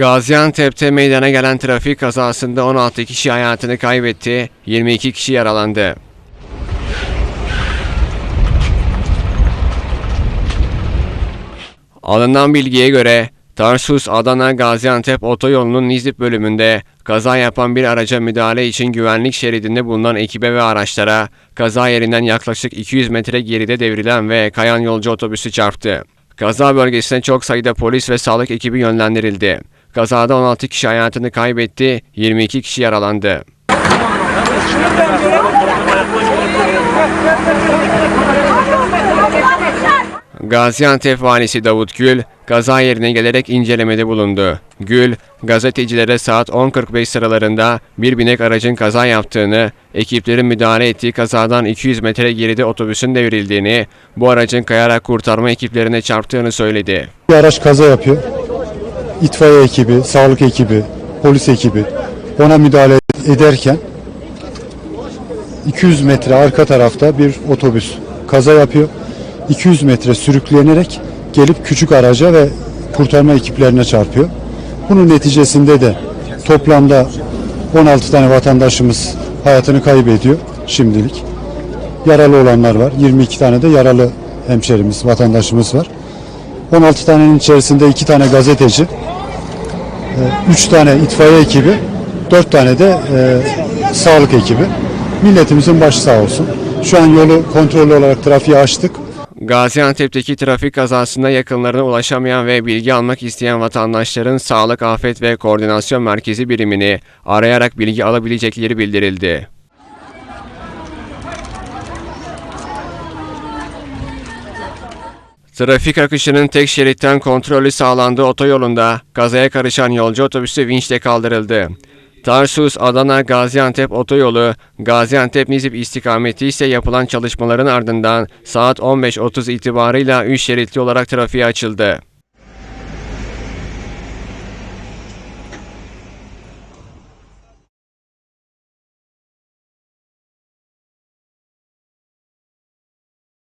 Gaziantep'te meydana gelen trafik kazasında 16 kişi hayatını kaybetti, 22 kişi yaralandı. Alınan bilgiye göre Tarsus Adana Gaziantep otoyolunun Nizip bölümünde kaza yapan bir araca müdahale için güvenlik şeridinde bulunan ekibe ve araçlara kaza yerinden yaklaşık 200 metre geride devrilen ve kayan yolcu otobüsü çarptı. Kaza bölgesine çok sayıda polis ve sağlık ekibi yönlendirildi. Kazada 16 kişi hayatını kaybetti, 22 kişi yaralandı. Gaziantep valisi Davut Gül, kaza yerine gelerek incelemede bulundu. Gül, gazetecilere saat 10.45 sıralarında bir binek aracın kaza yaptığını, ekiplerin müdahale ettiği kazadan 200 metre geride otobüsün devrildiğini, bu aracın kayarak kurtarma ekiplerine çarptığını söyledi. Bir araç kaza yapıyor. İtfaiye ekibi, sağlık ekibi, polis ekibi ona müdahale ederken 200 metre arka tarafta bir otobüs kaza yapıyor. 200 metre sürüklenerek gelip küçük araca ve kurtarma ekiplerine çarpıyor. Bunun neticesinde de toplamda 16 tane vatandaşımız hayatını kaybediyor şimdilik. Yaralı olanlar var. 22 tane de yaralı hemşerimiz, vatandaşımız var. 16 tanenin içerisinde 2 tane gazeteci, 3 tane itfaiye ekibi, 4 tane de e, sağlık ekibi. Milletimizin başı sağ olsun. Şu an yolu kontrollü olarak trafiğe açtık. Gaziantep'teki trafik kazasında yakınlarına ulaşamayan ve bilgi almak isteyen vatandaşların Sağlık Afet ve Koordinasyon Merkezi birimini arayarak bilgi alabilecekleri bildirildi. Trafik akışının tek şeritten kontrolü sağlandığı otoyolunda kazaya karışan yolcu otobüsü vinçle kaldırıldı. Tarsus, Adana, Gaziantep otoyolu, Gaziantep-Nizip istikameti ise yapılan çalışmaların ardından saat 15.30 itibarıyla 3 şeritli olarak trafiğe açıldı.